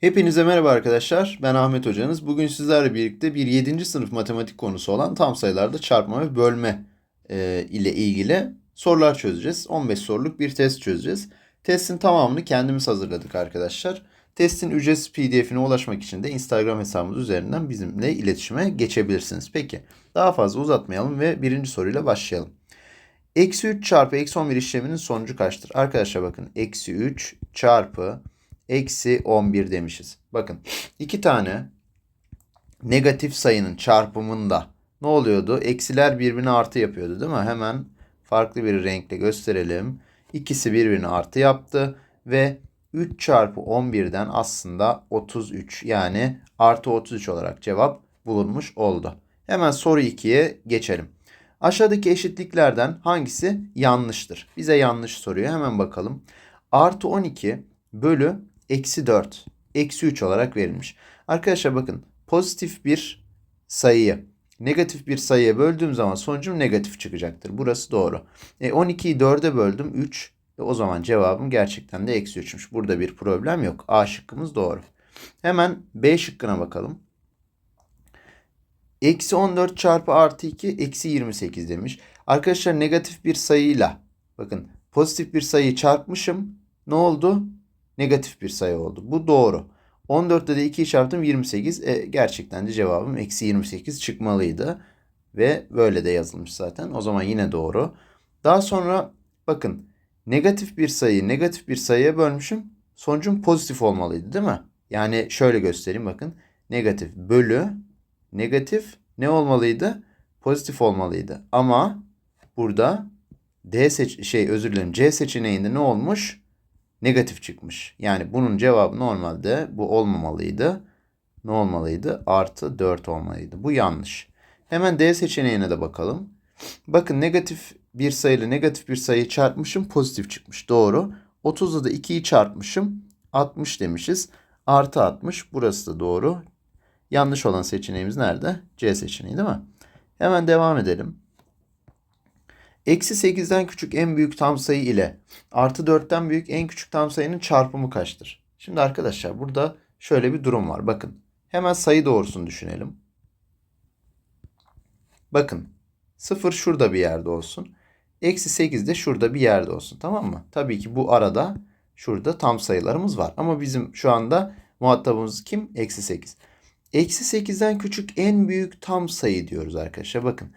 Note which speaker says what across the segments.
Speaker 1: Hepinize merhaba arkadaşlar. Ben Ahmet Hocanız. Bugün sizlerle birlikte bir 7. sınıf matematik konusu olan tam sayılarda çarpma ve bölme e, ile ilgili sorular çözeceğiz. 15 soruluk bir test çözeceğiz. Testin tamamını kendimiz hazırladık arkadaşlar. Testin ücretsiz pdf'ine ulaşmak için de Instagram hesabımız üzerinden bizimle iletişime geçebilirsiniz. Peki daha fazla uzatmayalım ve birinci soruyla başlayalım. Eksi 3 çarpı eksi 11 işleminin sonucu kaçtır? Arkadaşlar bakın eksi 3 çarpı eksi 11 demişiz. Bakın iki tane negatif sayının çarpımında ne oluyordu? Eksiler birbirine artı yapıyordu değil mi? Hemen farklı bir renkle gösterelim. İkisi birbirine artı yaptı ve 3 çarpı 11'den aslında 33 yani artı 33 olarak cevap bulunmuş oldu. Hemen soru 2'ye geçelim. Aşağıdaki eşitliklerden hangisi yanlıştır? Bize yanlış soruyor. Hemen bakalım. Artı 12 bölü eksi 4 eksi 3 olarak verilmiş. Arkadaşlar bakın pozitif bir sayıyı negatif bir sayıya böldüğüm zaman sonucum negatif çıkacaktır. Burası doğru. E 12'yi 4'e böldüm 3. E o zaman cevabım gerçekten de eksi 3'müş. Burada bir problem yok. A şıkkımız doğru. Hemen B şıkkına bakalım. Eksi 14 çarpı artı 2 eksi 28 demiş. Arkadaşlar negatif bir sayıyla bakın pozitif bir sayıyı çarpmışım. Ne oldu? Negatif bir sayı oldu. Bu doğru. 14'te de 2'yi çarptım 28. E, gerçekten de cevabım eksi 28 çıkmalıydı. Ve böyle de yazılmış zaten. O zaman yine doğru. Daha sonra bakın negatif bir sayıyı negatif bir sayıya bölmüşüm. Sonucum pozitif olmalıydı değil mi? Yani şöyle göstereyim bakın. Negatif bölü negatif ne olmalıydı? Pozitif olmalıydı. Ama burada D seç şey özür dilerim C seçeneğinde ne olmuş? Negatif çıkmış. Yani bunun cevabı normalde bu olmamalıydı. Ne olmalıydı? Artı 4 olmalıydı. Bu yanlış. Hemen D seçeneğine de bakalım. Bakın negatif bir sayıyla negatif bir sayıyı çarpmışım pozitif çıkmış. Doğru. 30'da da 2'yi çarpmışım 60 demişiz. Artı 60 burası da doğru. Yanlış olan seçeneğimiz nerede? C seçeneği değil mi? Hemen devam edelim. Eksi 8'den küçük en büyük tam sayı ile artı 4'ten büyük en küçük tam sayının çarpımı kaçtır? Şimdi arkadaşlar burada şöyle bir durum var. Bakın hemen sayı doğrusunu düşünelim. Bakın 0 şurada bir yerde olsun. Eksi 8 de şurada bir yerde olsun. Tamam mı? Tabii ki bu arada şurada tam sayılarımız var. Ama bizim şu anda muhatabımız kim? Eksi 8. Eksi 8'den küçük en büyük tam sayı diyoruz arkadaşlar. Bakın.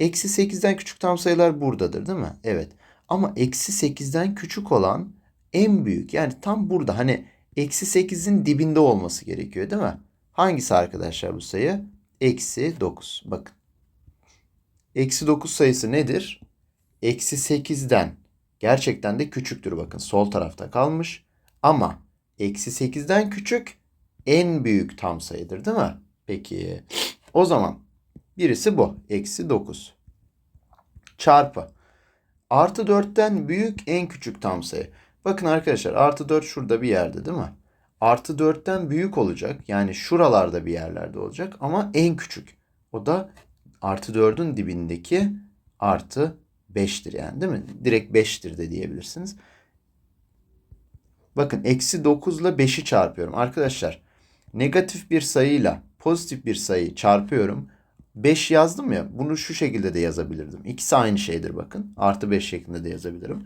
Speaker 1: Eksi 8'den küçük tam sayılar buradadır değil mi? Evet. Ama eksi 8'den küçük olan en büyük yani tam burada hani eksi 8'in dibinde olması gerekiyor değil mi? Hangisi arkadaşlar bu sayı? Eksi 9. Bakın. Eksi 9 sayısı nedir? Eksi 8'den gerçekten de küçüktür bakın sol tarafta kalmış. Ama eksi 8'den küçük en büyük tam sayıdır değil mi? Peki o zaman birisi bu. Eksi 9. Çarpı. Artı 4'ten büyük en küçük tam sayı. Bakın arkadaşlar artı 4 şurada bir yerde değil mi? Artı 4'ten büyük olacak. Yani şuralarda bir yerlerde olacak ama en küçük. O da artı 4'ün dibindeki artı 5'tir yani değil mi? Direkt 5'tir de diyebilirsiniz. Bakın eksi 9 ile 5'i çarpıyorum. Arkadaşlar negatif bir sayıyla pozitif bir sayıyı çarpıyorum. 5 yazdım ya bunu şu şekilde de yazabilirdim. İkisi aynı şeydir bakın. Artı 5 şeklinde de yazabilirim.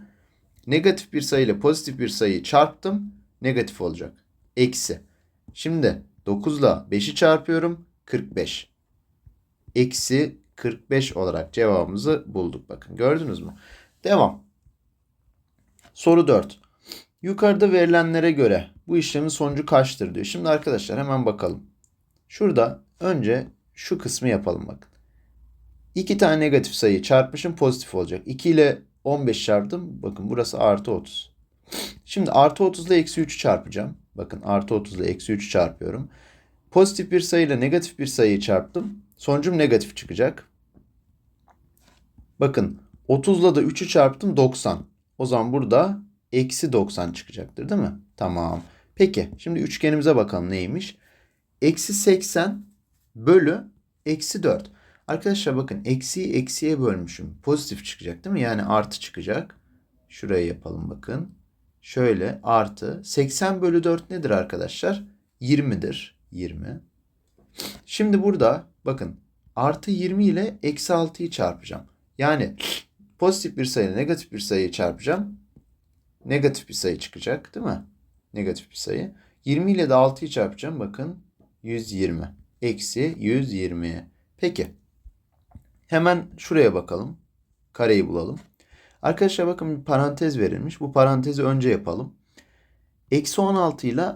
Speaker 1: Negatif bir sayıyla pozitif bir sayıyı çarptım. Negatif olacak. Eksi. Şimdi 9 ile 5'i çarpıyorum. 45. Eksi 45 olarak cevabımızı bulduk bakın. Gördünüz mü? Devam. Soru 4. Yukarıda verilenlere göre bu işlemin sonucu kaçtır diyor. Şimdi arkadaşlar hemen bakalım. Şurada önce şu kısmı yapalım bakın. İki tane negatif sayı çarpmışım pozitif olacak. 2 ile 15 çarptım. Bakın burası artı 30. Şimdi artı 30 ile eksi 3'ü çarpacağım. Bakın artı 30 ile eksi 3'ü çarpıyorum. Pozitif bir sayı ile negatif bir sayıyı çarptım. Sonucum negatif çıkacak. Bakın 30 ile de 3'ü çarptım 90. O zaman burada eksi 90 çıkacaktır değil mi? Tamam. Peki şimdi üçgenimize bakalım neymiş? Eksi 80 bölü eksi 4. Arkadaşlar bakın eksiyi eksiye bölmüşüm. Pozitif çıkacak değil mi? Yani artı çıkacak. Şuraya yapalım bakın. Şöyle artı 80 bölü 4 nedir arkadaşlar? 20'dir. 20. Şimdi burada bakın artı 20 ile eksi 6'yı çarpacağım. Yani pozitif bir sayı negatif bir sayıyı çarpacağım. Negatif bir sayı çıkacak değil mi? Negatif bir sayı. 20 ile de 6'yı çarpacağım. Bakın 120. Eksi 120. Peki. Hemen şuraya bakalım. Kareyi bulalım. Arkadaşlar bakın bir parantez verilmiş. Bu parantezi önce yapalım. Eksi 16 ile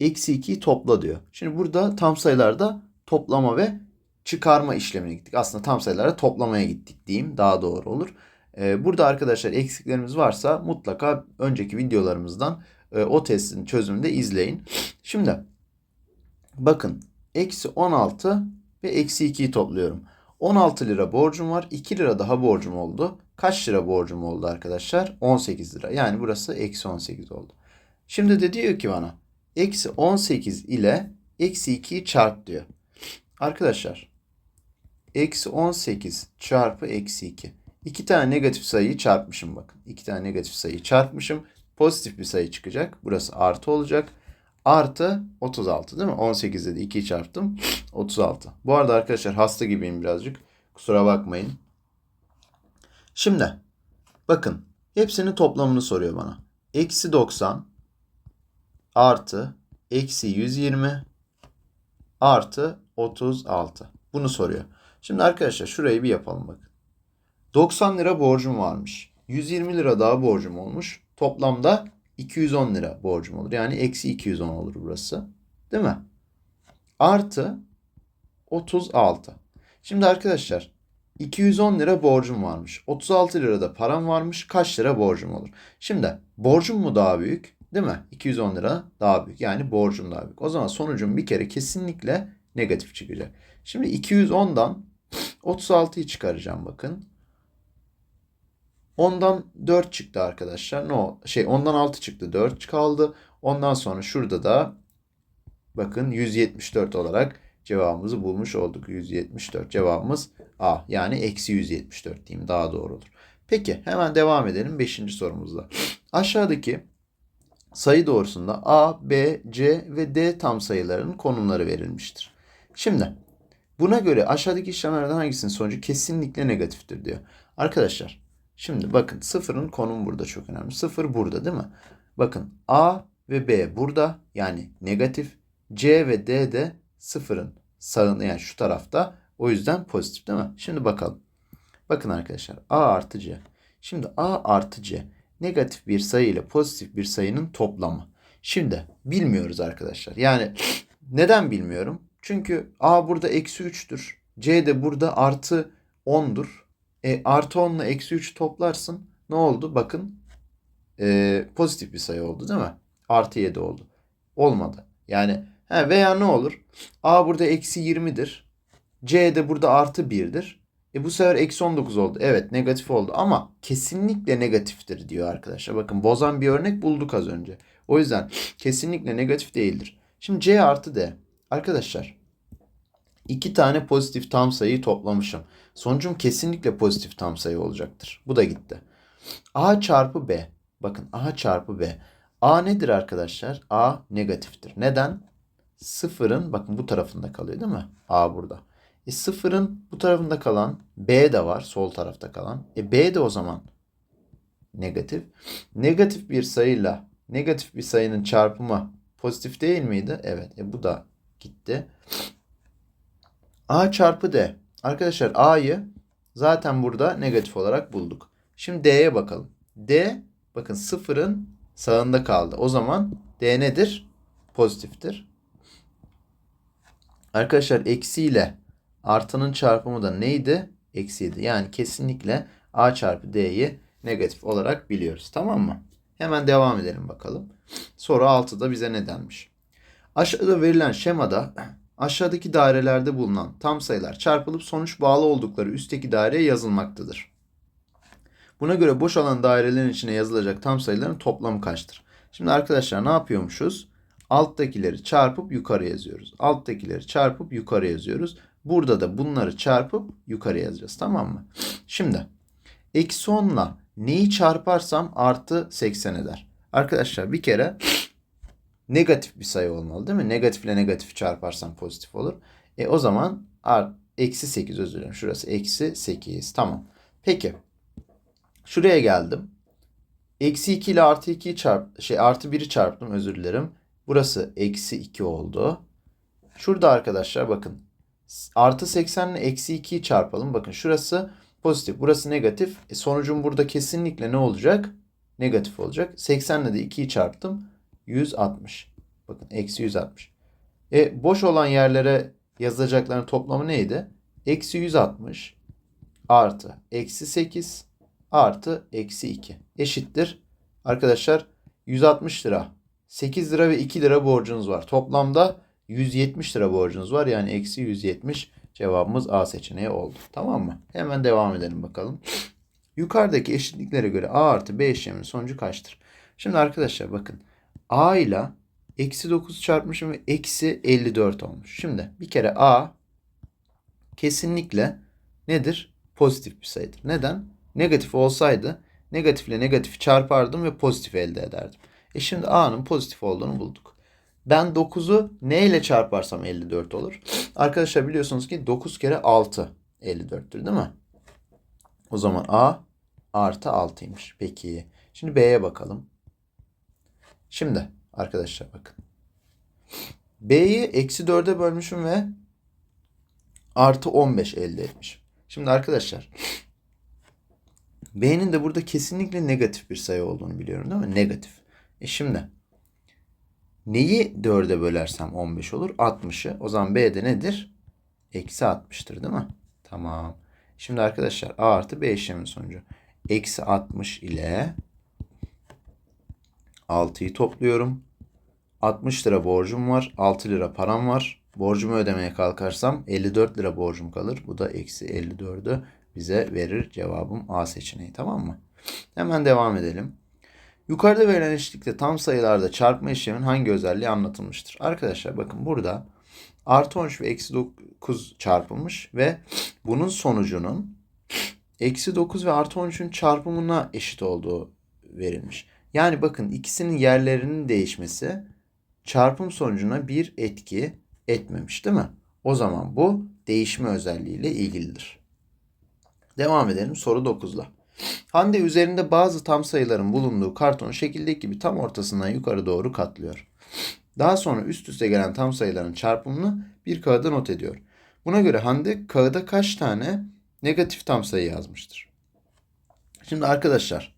Speaker 1: eksi 2'yi topla diyor. Şimdi burada tam sayılarda toplama ve çıkarma işlemine gittik. Aslında tam sayılarda toplamaya gittik diyeyim. Daha doğru olur. Ee, burada arkadaşlar eksiklerimiz varsa mutlaka önceki videolarımızdan e, o testin çözümünü de izleyin. Şimdi bakın eksi 16 ve eksi 2'yi topluyorum. 16 lira borcum var. 2 lira daha borcum oldu. Kaç lira borcum oldu arkadaşlar? 18 lira. Yani burası eksi 18 oldu. Şimdi de diyor ki bana eksi 18 ile eksi 2'yi çarp diyor. Arkadaşlar eksi 18 çarpı eksi 2. İki tane negatif sayıyı çarpmışım bakın. İki tane negatif sayıyı çarpmışım. Pozitif bir sayı çıkacak. Burası artı olacak. Artı 36 değil mi? 18'de de 2'yi çarptım. 36. Bu arada arkadaşlar hasta gibiyim birazcık. Kusura bakmayın. Şimdi bakın hepsinin toplamını soruyor bana. Eksi 90 artı eksi 120 artı 36. Bunu soruyor. Şimdi arkadaşlar şurayı bir yapalım bakın. 90 lira borcum varmış. 120 lira daha borcum olmuş. Toplamda 210 lira borcum olur. Yani eksi 210 olur burası. Değil mi? Artı 36. Şimdi arkadaşlar 210 lira borcum varmış. 36 lira da param varmış. Kaç lira borcum olur? Şimdi borcum mu daha büyük? Değil mi? 210 lira daha büyük. Yani borcum daha büyük. O zaman sonucum bir kere kesinlikle negatif çıkacak. Şimdi 210'dan 36'yı çıkaracağım bakın. Ondan 4 çıktı arkadaşlar. No, şey ondan 6 çıktı. 4 kaldı. Ondan sonra şurada da bakın 174 olarak cevabımızı bulmuş olduk. 174 cevabımız A. Yani eksi 174 diyeyim daha doğru olur. Peki hemen devam edelim 5. sorumuzda. Aşağıdaki sayı doğrusunda A, B, C ve D tam sayılarının konumları verilmiştir. Şimdi buna göre aşağıdaki işlemlerden hangisinin sonucu kesinlikle negatiftir diyor. Arkadaşlar şimdi bakın sıfırın konumu burada çok önemli. Sıfır burada değil mi? Bakın A ve B burada yani negatif. C ve D de sıfırın sağında yani şu tarafta. O yüzden pozitif değil mi? Şimdi bakalım. Bakın arkadaşlar A artı C. Şimdi A artı C negatif bir sayı ile pozitif bir sayının toplamı. Şimdi bilmiyoruz arkadaşlar. Yani neden bilmiyorum? Çünkü A burada eksi 3'tür. C de burada artı 10'dur. E, artı 10 ile eksi 3 toplarsın. Ne oldu? Bakın e, pozitif bir sayı oldu değil mi? Artı 7 oldu. Olmadı. Yani he, veya ne olur? A burada eksi 20'dir. C de burada artı 1'dir. E bu sefer eksi 19 oldu. Evet negatif oldu ama kesinlikle negatiftir diyor arkadaşlar. Bakın bozan bir örnek bulduk az önce. O yüzden kesinlikle negatif değildir. Şimdi C artı D. Arkadaşlar iki tane pozitif tam sayıyı toplamışım. Sonucum kesinlikle pozitif tam sayı olacaktır. Bu da gitti. A çarpı B. Bakın A çarpı B. A nedir arkadaşlar? A negatiftir. Neden? Sıfırın bakın bu tarafında kalıyor değil mi? A burada. E sıfırın bu tarafında kalan B de var sol tarafta kalan. E B de o zaman negatif. Negatif bir sayıyla negatif bir sayının çarpımı pozitif değil miydi? Evet. E bu da gitti. A çarpı D. Arkadaşlar A'yı zaten burada negatif olarak bulduk. Şimdi D'ye bakalım. D bakın sıfırın sağında kaldı. O zaman D nedir? Pozitiftir. Arkadaşlar eksiyle artının çarpımı da neydi? Eksiydi. Yani kesinlikle A çarpı D'yi negatif olarak biliyoruz. Tamam mı? Hemen devam edelim bakalım. Soru 6'da bize ne denmiş? Aşağıda verilen şemada aşağıdaki dairelerde bulunan tam sayılar çarpılıp sonuç bağlı oldukları üstteki daireye yazılmaktadır. Buna göre boş alan dairelerin içine yazılacak tam sayıların toplamı kaçtır? Şimdi arkadaşlar ne yapıyormuşuz? Alttakileri çarpıp yukarı yazıyoruz. Alttakileri çarpıp yukarı yazıyoruz. Burada da bunları çarpıp yukarı yazacağız. Tamam mı? Şimdi eksi 10 ile neyi çarparsam artı 80 eder. Arkadaşlar bir kere negatif bir sayı olmalı değil mi? Negatifle negatifi çarparsam pozitif olur. E o zaman art, eksi 8 özür dilerim. Şurası eksi 8. Tamam. Peki. Şuraya geldim. Eksi 2 ile artı 2'yi çarp, şey artı 1'i çarptım özür dilerim. Burası eksi 2 oldu. Şurada arkadaşlar bakın. Artı 80 ile eksi 2'yi çarpalım. Bakın şurası pozitif. Burası negatif. E sonucum burada kesinlikle ne olacak? Negatif olacak. 80 ile de 2'yi çarptım. 160. Bakın eksi 160. E boş olan yerlere yazacakların toplamı neydi? Eksi 160 artı eksi 8 artı eksi 2 eşittir. Arkadaşlar 160 lira 8 lira ve 2 lira borcunuz var. Toplamda 170 lira borcunuz var. Yani eksi 170 cevabımız A seçeneği oldu. Tamam mı? Hemen devam edelim bakalım. Yukarıdaki eşitliklere göre A artı B işleminin sonucu kaçtır? Şimdi arkadaşlar bakın. A ile eksi 9 çarpmışım ve eksi 54 olmuş. Şimdi bir kere A kesinlikle nedir? Pozitif bir sayıdır. Neden? Negatif olsaydı negatifle negatifi çarpardım ve pozitif elde ederdim. E şimdi A'nın pozitif olduğunu bulduk. Ben 9'u ne ile çarparsam 54 olur. Arkadaşlar biliyorsunuz ki 9 kere 6 54'tür değil mi? O zaman A artı 6'ymış. Peki. Şimdi B'ye bakalım. Şimdi arkadaşlar bakın. B'yi eksi 4'e bölmüşüm ve artı 15 elde etmişim. Şimdi arkadaşlar B'nin de burada kesinlikle negatif bir sayı olduğunu biliyorum değil mi? Negatif. E şimdi neyi 4'e bölersem 15 olur? 60'ı. O zaman B'de nedir? Eksi 60'tır değil mi? Tamam. Şimdi arkadaşlar A artı B işleminin sonucu. Eksi 60 ile 6'yı topluyorum. 60 lira borcum var. 6 lira param var. Borcumu ödemeye kalkarsam 54 lira borcum kalır. Bu da eksi 54'ü bize verir. Cevabım A seçeneği tamam mı? Hemen devam edelim. Yukarıda verilen eşitlikte tam sayılarda çarpma işlemin hangi özelliği anlatılmıştır? Arkadaşlar bakın burada artı 13 ve eksi 9 çarpılmış ve bunun sonucunun eksi 9 ve artı 13'ün çarpımına eşit olduğu verilmiş. Yani bakın ikisinin yerlerinin değişmesi çarpım sonucuna bir etki etmemiş değil mi? O zaman bu değişme özelliğiyle ilgilidir. Devam edelim soru 9'la. Hande üzerinde bazı tam sayıların bulunduğu kartonu şekildeki gibi tam ortasından yukarı doğru katlıyor. Daha sonra üst üste gelen tam sayıların çarpımını bir kağıda not ediyor. Buna göre Hande kağıda kaç tane negatif tam sayı yazmıştır? Şimdi arkadaşlar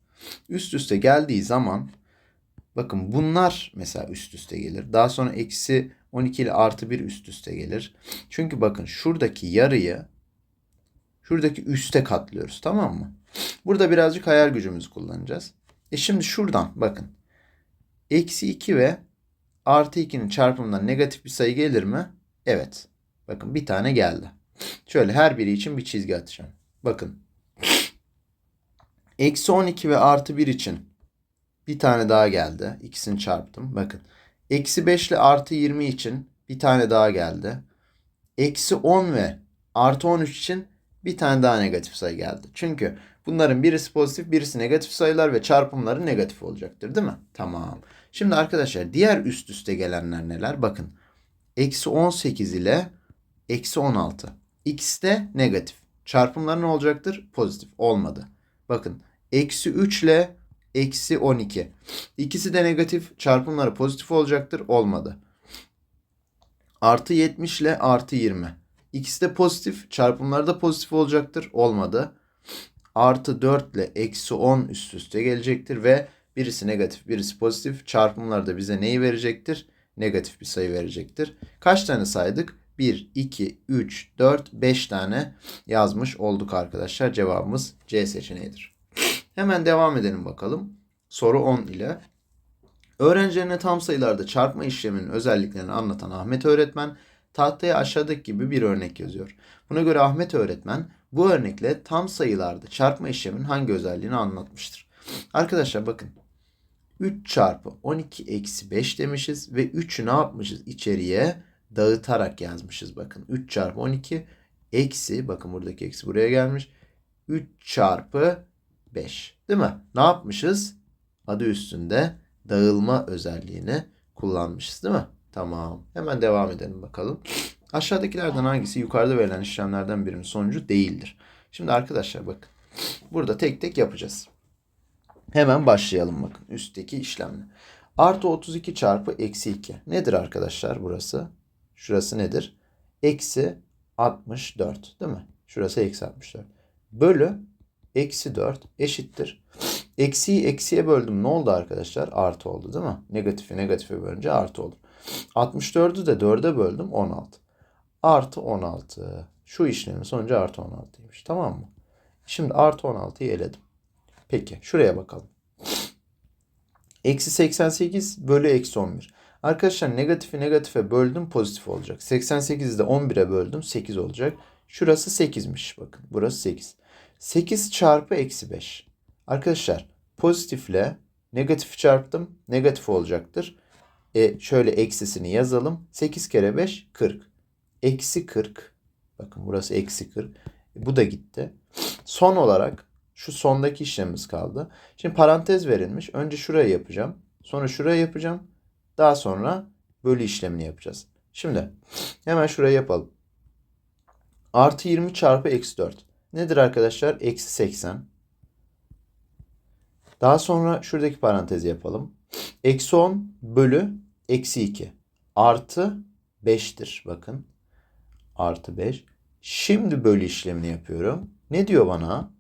Speaker 1: üst üste geldiği zaman bakın bunlar mesela üst üste gelir. Daha sonra eksi 12 ile artı 1 üst üste gelir. Çünkü bakın şuradaki yarıyı şuradaki üste katlıyoruz tamam mı? Burada birazcık hayal gücümüzü kullanacağız. E şimdi şuradan bakın. Eksi 2 ve artı 2'nin çarpımından negatif bir sayı gelir mi? Evet. Bakın bir tane geldi. Şöyle her biri için bir çizgi atacağım. Bakın. Eksi 12 ve artı 1 için bir tane daha geldi. İkisini çarptım. Bakın. Eksi 5 ile artı 20 için bir tane daha geldi. Eksi 10 ve artı 13 için bir tane daha negatif sayı geldi. Çünkü bunların birisi pozitif birisi negatif sayılar ve çarpımları negatif olacaktır değil mi? Tamam. Şimdi arkadaşlar diğer üst üste gelenler neler? Bakın. Eksi 18 ile eksi 16. X de negatif. Çarpımları ne olacaktır? Pozitif. Olmadı. Bakın. Eksi 3 ile eksi 12. İkisi de negatif. Çarpımları pozitif olacaktır. Olmadı. Artı 70 ile artı 20. İkisi de pozitif. Çarpımları da pozitif olacaktır. Olmadı. Artı 4 ile eksi 10 üst üste gelecektir ve birisi negatif birisi pozitif. Çarpımları da bize neyi verecektir? Negatif bir sayı verecektir. Kaç tane saydık? 1, 2, 3, 4, 5 tane yazmış olduk arkadaşlar. Cevabımız C seçeneğidir. Hemen devam edelim bakalım. Soru 10 ile. Öğrencilerine tam sayılarda çarpma işleminin özelliklerini anlatan Ahmet öğretmen tahtaya aşağıdaki gibi bir örnek yazıyor. Buna göre Ahmet öğretmen bu örnekle tam sayılarda çarpma işleminin hangi özelliğini anlatmıştır. Arkadaşlar bakın 3 çarpı 12 eksi 5 demişiz ve 3'ü ne yapmışız içeriye dağıtarak yazmışız bakın. 3 çarpı 12 eksi bakın buradaki eksi buraya gelmiş. 3 çarpı 5 değil mi? Ne yapmışız? Adı üstünde dağılma özelliğini kullanmışız değil mi? Tamam. Hemen devam edelim bakalım. Aşağıdakilerden hangisi yukarıda verilen işlemlerden birinin sonucu değildir? Şimdi arkadaşlar bakın. Burada tek tek yapacağız. Hemen başlayalım bakın üstteki işlemle. Artı 32 çarpı eksi 2. Nedir arkadaşlar burası? Şurası nedir? Eksi 64 değil mi? Şurası eksi 64. Bölü eksi 4 eşittir. Eksiyi eksiye böldüm. Ne oldu arkadaşlar? Artı oldu değil mi? Negatifi negatife bölünce artı olur. 64'ü de 4'e böldüm 16. Artı 16. Şu işlemin sonucu artı 16'ymış. Tamam mı? Şimdi artı 16'yı eledim. Peki şuraya bakalım. Eksi 88 bölü eksi 11. Arkadaşlar negatifi negatife böldüm pozitif olacak. 88'i de 11'e böldüm 8 olacak. Şurası 8'miş bakın. Burası 8. 8 çarpı eksi 5. Arkadaşlar pozitifle negatifi çarptım. Negatif olacaktır. E, şöyle eksisini yazalım. 8 kere 5 40. Eksi 40. Bakın burası eksi 40. E, bu da gitti. Son olarak şu sondaki işlemimiz kaldı. Şimdi parantez verilmiş. Önce şurayı yapacağım. Sonra şurayı yapacağım. Daha sonra bölü işlemini yapacağız. Şimdi hemen şurayı yapalım. Artı 20 çarpı eksi 4. Nedir arkadaşlar? Eksi 80. Daha sonra şuradaki parantezi yapalım. Eksi 10 bölü eksi 2. Artı 5'tir. Bakın. Artı 5. Şimdi bölü işlemini yapıyorum. Ne diyor bana?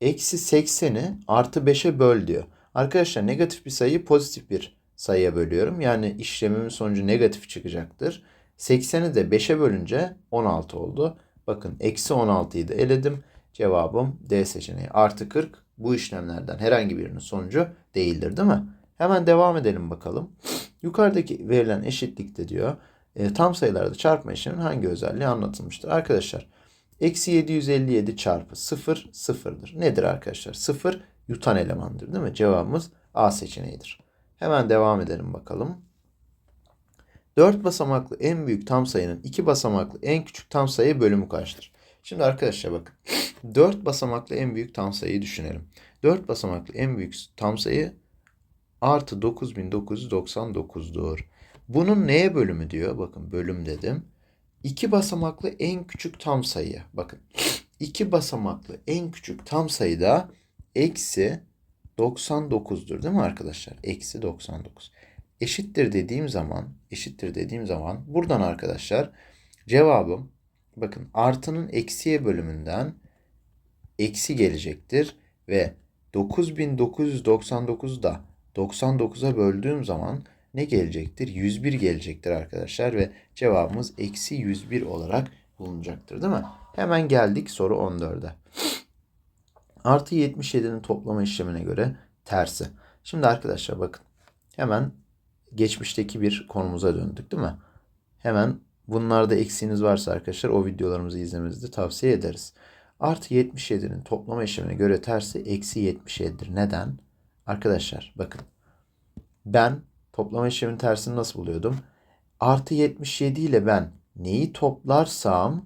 Speaker 1: Eksi 80'i artı 5'e böl diyor. Arkadaşlar negatif bir sayıyı pozitif bir sayıya bölüyorum. Yani işlemimin sonucu negatif çıkacaktır. 80'i de 5'e bölünce 16 oldu. Bakın eksi 16'yı da eledim. Cevabım D seçeneği. Artı 40 bu işlemlerden herhangi birinin sonucu değildir değil mi? Hemen devam edelim bakalım. Yukarıdaki verilen eşitlikte diyor e, tam sayılarda çarpma işleminin hangi özelliği anlatılmıştır? Arkadaşlar eksi 757 çarpı 0 sıfırdır. Nedir arkadaşlar? 0 yutan elemandır değil mi? Cevabımız A seçeneğidir. Hemen devam edelim bakalım. 4 basamaklı en büyük tam sayının 2 basamaklı en küçük tam sayı bölümü kaçtır? Şimdi arkadaşlar bakın. 4 basamaklı en büyük tam sayıyı düşünelim. 4 basamaklı en büyük tam sayı artı 9999'dur. Bunun neye bölümü diyor? Bakın bölüm dedim. 2 basamaklı en küçük tam sayı. Bakın 2 basamaklı en küçük tam sayıda eksi 99'dur değil mi arkadaşlar? Eksi 99. Eşittir dediğim zaman, eşittir dediğim zaman buradan arkadaşlar cevabım bakın artının eksiye bölümünden eksi gelecektir ve 9999 da 99'a böldüğüm zaman ne gelecektir? 101 gelecektir arkadaşlar ve cevabımız eksi 101 olarak bulunacaktır değil mi? Hemen geldik soru 14'e. Artı 77'nin toplama işlemine göre tersi. Şimdi arkadaşlar bakın hemen geçmişteki bir konumuza döndük değil mi? Hemen bunlarda eksiğiniz varsa arkadaşlar o videolarımızı izlemenizi de tavsiye ederiz. Artı 77'nin toplama işlemine göre tersi eksi 77'dir. Neden? Arkadaşlar bakın ben toplama işleminin tersini nasıl buluyordum? Artı 77 ile ben neyi toplarsam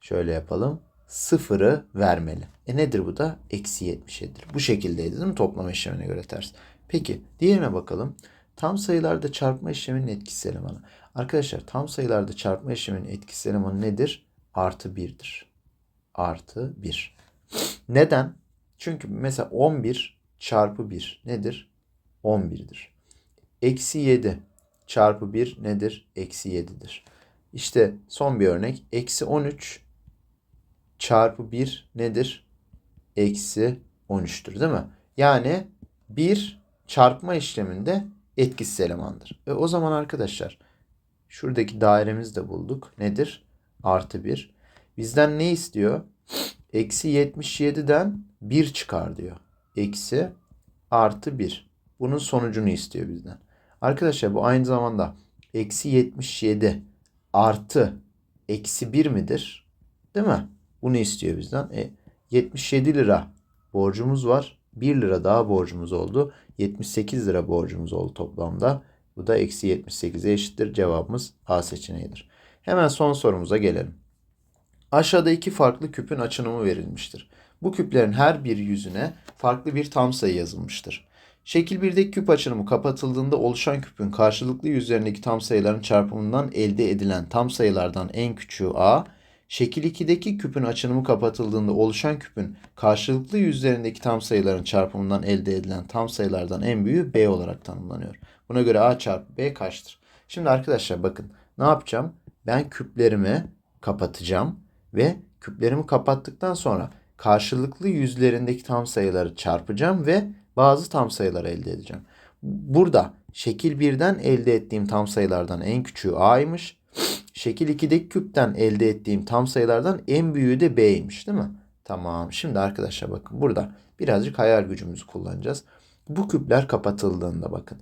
Speaker 1: şöyle yapalım sıfırı vermeli. E nedir bu da? Eksi 77'dir. Bu şekildeydi değil mi toplama işlemine göre ters. Peki diğerine bakalım. Tam sayılarda çarpma işleminin etkisi elemanı. Arkadaşlar tam sayılarda çarpma işleminin etkisi elemanı nedir? Artı 1'dir. Artı 1. Neden? Çünkü mesela 11 çarpı 1 nedir? 11'dir. Eksi 7 çarpı 1 nedir? Eksi 7'dir. İşte son bir örnek. Eksi 13 çarpı 1 nedir? Eksi 13'tür değil mi? Yani 1 çarpma işleminde etkisiz elemandır. Ve o zaman arkadaşlar şuradaki dairemizi de bulduk. Nedir? Artı 1. Bizden ne istiyor? Eksi 77'den 1 çıkar diyor. Eksi artı 1. Bunun sonucunu istiyor bizden. Arkadaşlar bu aynı zamanda eksi 77 artı eksi 1 midir? Değil mi? Bunu istiyor bizden. E, 77 lira borcumuz var. 1 lira daha borcumuz oldu. 78 lira borcumuz oldu toplamda. Bu da eksi 78'e eşittir. Cevabımız A seçeneğidir. Hemen son sorumuza gelelim. Aşağıda iki farklı küpün açınımı verilmiştir. Bu küplerin her bir yüzüne farklı bir tam sayı yazılmıştır. Şekil 1'deki küp açılımı kapatıldığında oluşan küpün karşılıklı yüzlerindeki tam sayıların çarpımından elde edilen tam sayılardan en küçüğü A, şekil 2'deki küpün açılımı kapatıldığında oluşan küpün karşılıklı yüzlerindeki tam sayıların çarpımından elde edilen tam sayılardan en büyüğü B olarak tanımlanıyor. Buna göre A çarpı B kaçtır? Şimdi arkadaşlar bakın ne yapacağım? Ben küplerimi kapatacağım ve küplerimi kapattıktan sonra karşılıklı yüzlerindeki tam sayıları çarpacağım ve bazı tam sayılar elde edeceğim. Burada şekil 1'den elde ettiğim tam sayılardan en küçüğü A'ymış. Şekil 2'deki küpten elde ettiğim tam sayılardan en büyüğü de B'ymiş değil mi? Tamam. Şimdi arkadaşlar bakın burada birazcık hayal gücümüzü kullanacağız. Bu küpler kapatıldığında bakın.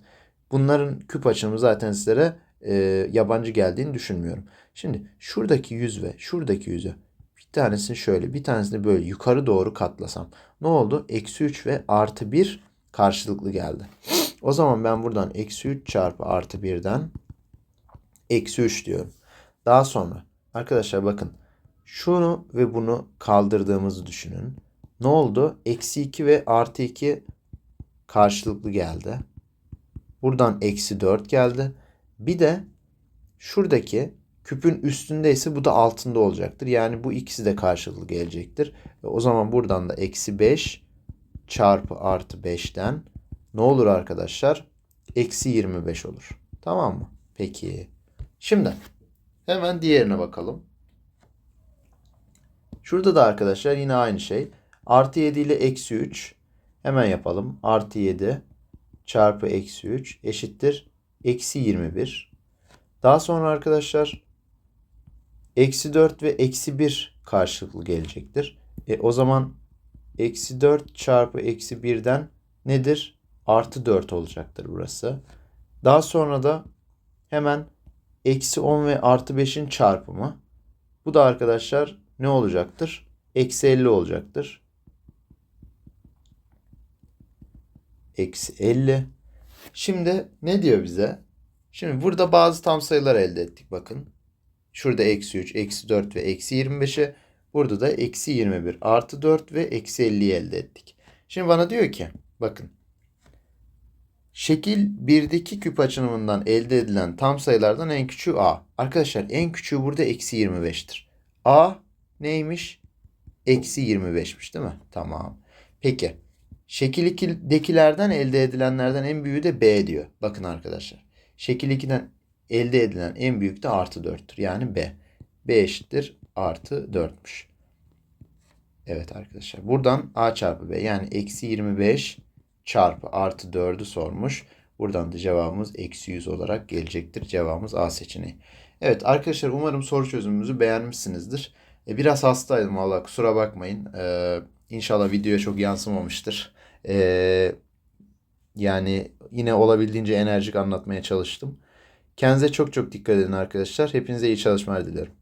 Speaker 1: Bunların küp açımı zaten sizlere e, yabancı geldiğini düşünmüyorum. Şimdi şuradaki yüz ve şuradaki yüzü bir tanesini şöyle bir tanesini böyle yukarı doğru katlasam. Ne oldu? Eksi 3 ve artı 1 karşılıklı geldi. O zaman ben buradan eksi 3 çarpı artı 1'den eksi 3 diyorum. Daha sonra arkadaşlar bakın şunu ve bunu kaldırdığımızı düşünün. Ne oldu? Eksi 2 ve artı 2 karşılıklı geldi. Buradan eksi 4 geldi. Bir de şuradaki küpün üstündeyse bu da altında olacaktır. Yani bu ikisi de karşılıklı gelecektir. E o zaman buradan da eksi 5 çarpı artı 5'ten ne olur arkadaşlar? Eksi 25 olur. Tamam mı? Peki. Şimdi hemen diğerine bakalım. Şurada da arkadaşlar yine aynı şey. Artı 7 ile eksi 3. Hemen yapalım. Artı 7 çarpı eksi 3 eşittir. Eksi 21. Daha sonra arkadaşlar eksi 4 ve eksi 1 karşılıklı gelecektir. E, o zaman eksi 4 çarpı eksi 1'den nedir? Artı 4 olacaktır burası. Daha sonra da hemen eksi 10 ve artı 5'in çarpımı. Bu da arkadaşlar ne olacaktır? Eksi 50 olacaktır. Eksi 50. Şimdi ne diyor bize? Şimdi burada bazı tam sayılar elde ettik bakın. Şurada eksi 3, eksi 4 ve eksi 25'i. Burada da eksi 21, artı 4 ve eksi 50'yi elde ettik. Şimdi bana diyor ki bakın. Şekil 1'deki küp açılımından elde edilen tam sayılardan en küçüğü A. Arkadaşlar en küçüğü burada eksi 25'tir. A neymiş? Eksi 25'miş değil mi? Tamam. Peki. Şekil 2'dekilerden elde edilenlerden en büyüğü de B diyor. Bakın arkadaşlar. Şekil 2'den elde edilen en büyük de artı 4'tür. Yani B. B eşittir artı 4'müş. Evet arkadaşlar. Buradan A çarpı B yani eksi 25 çarpı artı 4'ü sormuş. Buradan da cevabımız eksi 100 olarak gelecektir. Cevabımız A seçeneği. Evet arkadaşlar umarım soru çözümümüzü beğenmişsinizdir. E, biraz hastaydım valla kusura bakmayın. E, inşallah videoya çok yansımamıştır. E, yani yine olabildiğince enerjik anlatmaya çalıştım. Kendinize çok çok dikkat edin arkadaşlar. Hepinize iyi çalışmalar dilerim.